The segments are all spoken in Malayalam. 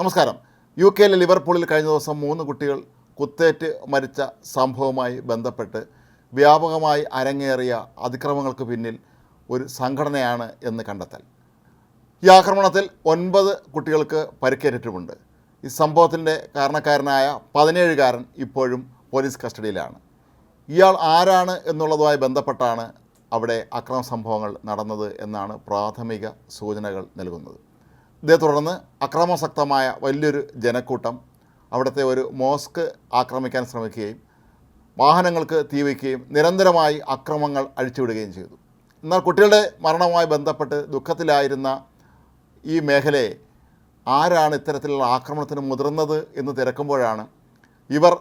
നമസ്കാരം. യു കെയിലെ ലിവർപൂളിൽ കഴിഞ്ഞ ദിവസം മൂന്ന് കുട്ടികൾ കുത്തേറ്റ് മരിച്ച സംഭവവുമായി ബന്ധപ്പെട്ട് വ്യാപകമായി അരങ്ങേറിയ അതിക്രമങ്ങൾക്ക് പിന്നിൽ ഒരു സംഘടനയാണ് എന്ന് കണ്ടെത്തൽ. ഈ ആക്രമണത്തിൽ ഒൻപത് കുട്ടികൾക്ക് പരിക്കേറ്റിട്ടുമുണ്ട്. ഈ സംഭവത്തിന്റെ കാരണക്കാരനായ പതിനേഴുകാരൻ ഇപ്പോഴും പോലീസ് കസ്റ്റഡിയിലാണ്. ഇയാൾ ആരാണ് എന്നുള്ളതുമായി ബന്ധപ്പെട്ടാണ് അവിടെ അക്രമ സംഭവങ്ങൾ നടന്നത് എന്നാണ് പ്രാഥമിക സൂചനകൾ നൽകുന്നത്. ഇതേ തുടർന്ന് അക്രമാസക്തമായ വലിയൊരു ജനക്കൂട്ടം അവിടുത്തെ ഒരു മോസ്ക് ആക്രമിക്കാൻ ശ്രമിക്കുകയും വാഹനങ്ങൾക്ക് തീവയ്ക്കുകയും നിരന്തരമായി അക്രമങ്ങൾ അഴിച്ചുവിടുകയും ചെയ്തു. എന്നാൽ കുട്ടികളുടെ മരണവുമായി ബന്ധപ്പെട്ട് ദുഃഖത്തിലായിരുന്ന ഈ മേഖലയെ ആരാണ് ഇത്തരത്തിലുള്ള ആക്രമണത്തിന് മുതിർന്നത് എന്ന് തിരക്കുമ്പോഴാണ് ഇവർ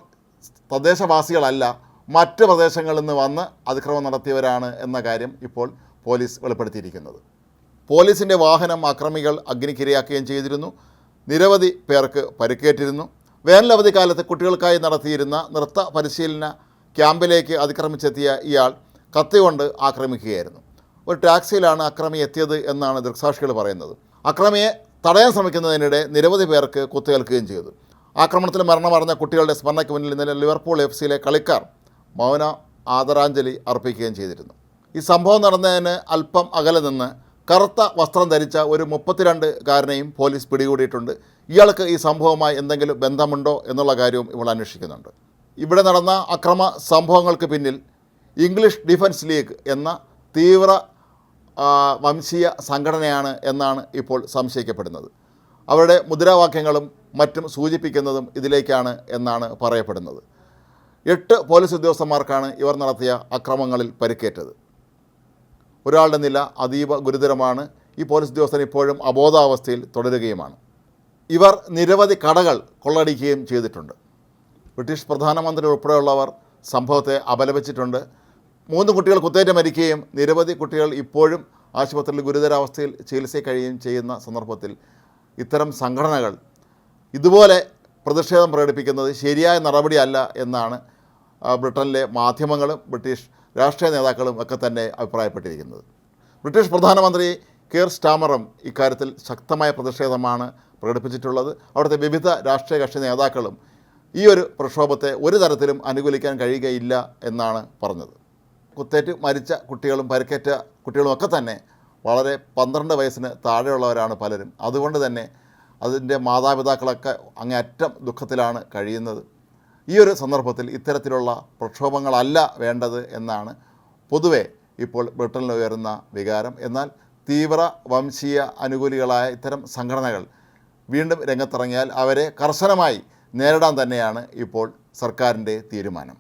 തദ്ദേശവാസികളല്ല മറ്റ് പ്രദേശങ്ങളിൽ നിന്ന് വന്ന് അതിക്രമം നടത്തിയവരാണ് എന്ന കാര്യം ഇപ്പോൾ പോലീസ് വെളിപ്പെടുത്തിയിരിക്കുന്നത്. പോലീസിന്റെ വാഹനം അക്രമികൾ അഗ്നിക്കിരയാക്കുകയും ചെയ്തിരുന്നു. നിരവധി പേർക്ക് പരിക്കേറ്റിരുന്നു. വേനലവധി കാലത്ത് കുട്ടികൾക്കായി നടത്തിയിരുന്ന നൃത്ത പരിശീലന ക്യാമ്പിലേക്ക് അതിക്രമിച്ചെത്തിയ ഇയാൾ കത്തികൊണ്ട് ആക്രമിക്കുകയായിരുന്നു. ഒരു ടാക്സിയിലാണ് അക്രമി എത്തിയത് എന്നാണ് ദൃക്സാക്ഷികൾ പറയുന്നത്. അക്രമിയെ തടയാൻ ശ്രമിക്കുന്നതിനിടെ നിരവധി പേർക്ക് കുത്തേൽക്കുകയും ചെയ്തു. ആക്രമണത്തിൽ മരണമറിഞ്ഞ കുട്ടികളുടെ സ്മരണയ്ക്ക് മുന്നിൽ ഇന്നലെ ലിവർപൂൾ എഫ് സിയിലെ കളിക്കാർ മൗന ആദരാഞ്ജലി അർപ്പിക്കുകയും ചെയ്തിരുന്നു. ഈ സംഭവം നടന്നതിന് അല്പം അകലെ നിന്ന് കറുത്ത വസ്ത്രം ധരിച്ച ഒരു മുപ്പത്തിരണ്ടുകാരനെയും പോലീസ് പിടികൂടിയിട്ടുണ്ട്. ഇയാൾക്ക് ഈ സംഭവവുമായി എന്തെങ്കിലും ബന്ധമുണ്ടോ എന്നുള്ള കാര്യവും ഇവൾ അന്വേഷിക്കുന്നുണ്ട്. ഇവിടെ നടന്ന അക്രമ സംഭവങ്ങൾക്ക് പിന്നിൽ ഇംഗ്ലീഷ് ഡിഫൻസ് ലീഗ് എന്ന തീവ്ര വംശീയ സംഘടനയാണ് എന്നാണ് ഇപ്പോൾ സംശയിക്കപ്പെടുന്നത്. അവരുടെ മുദ്രാവാക്യങ്ങളും മറ്റും സൂചിപ്പിക്കുന്നതും ഇതിലേക്കാണ് എന്നാണ് പറയപ്പെടുന്നത്. എട്ട് പോലീസ് ഉദ്യോഗസ്ഥന്മാർക്കാണ് ഇവർ നടത്തിയ അക്രമങ്ങളിൽ പരിക്കേറ്റത്. ഒരാളുടെ നില അതീവ ഗുരുതരമാണ്. ഈ പോലീസ് ഉദ്യോഗസ്ഥൻ ഇപ്പോഴും അബോധാവസ്ഥയിൽ തുടരുകയുമാണ്. ഇവർ നിരവധി കടകൾ കൊള്ളടിക്കുകയും ചെയ്തിട്ടുണ്ട്. ബ്രിട്ടീഷ് പ്രധാനമന്ത്രി ഉൾപ്പെടെയുള്ളവർ സംഭവത്തെ അപലപിച്ചിട്ടുണ്ട്. മൂന്ന് കുട്ടികൾ കുത്തേറ്റ് മരിക്കുകയും നിരവധി കുട്ടികൾ ഇപ്പോഴും ആശുപത്രിയിൽ ഗുരുതരാവസ്ഥയിൽ ചികിത്സ കഴിയുകയും ചെയ്യുന്ന സന്ദർഭത്തിൽ ഇത്തരം സംഘടനകൾ ഇതുപോലെ പ്രതിഷേധം പ്രകടിപ്പിക്കുന്നത് ശരിയായ നടപടിയല്ല എന്നാണ് ബ്രിട്ടനിലെ മാധ്യമങ്ങളും ബ്രിട്ടീഷ് രാഷ്ട്രീയ നേതാക്കളും ഒക്കെ തന്നെ അഭിപ്രായപ്പെട്ടിരിക്കുന്നത്. ബ്രിട്ടീഷ് പ്രധാനമന്ത്രി കെയർ സ്റ്റാമറും ഇക്കാര്യത്തിൽ ശക്തമായ പ്രതിഷേധമാണ് പ്രകടിപ്പിച്ചിട്ടുള്ളത്. അവിടുത്തെ വിവിധ രാഷ്ട്രീയ കക്ഷി നേതാക്കളും ഈ ഒരു പ്രക്ഷോഭത്തെ ഒരു തരത്തിലും അനുകൂലിക്കാൻ കഴിയുകയില്ല എന്നാണ് പറഞ്ഞത്. കുത്തേറ്റ് മരിച്ച കുട്ടികളും പരിക്കേറ്റ കുട്ടികളും ഒക്കെ തന്നെ വളരെ പന്ത്രണ്ട് വയസ്സിന് താഴെയുള്ളവരാണ് പലരും. അതുകൊണ്ട് തന്നെ അതിന്റെ മാതാപിതാക്കളൊക്കെ അങ്ങേയറ്റം ദുഃഖത്തിലാണ് കഴിയുന്നത്. ഈ ഒരു സന്ദർഭത്തിൽ ഇത്തരത്തിലുള്ള പ്രക്ഷോഭങ്ങളല്ല വേണ്ടത് എന്നാണ് പൊതുവെ ഇപ്പോൾ ബ്രിട്ടനിൽ ഉയരുന്ന വികാരം. എന്നാൽ തീവ്ര വംശീയ അനുകൂലികളായ ഇത്തരം സംഘടനകൾ വീണ്ടും രംഗത്തിറങ്ങിയാൽ അവരെ കർശനമായി നേരിടാൻ തന്നെയാണ് ഇപ്പോൾ സർക്കാരിന്റെ തീരുമാനം.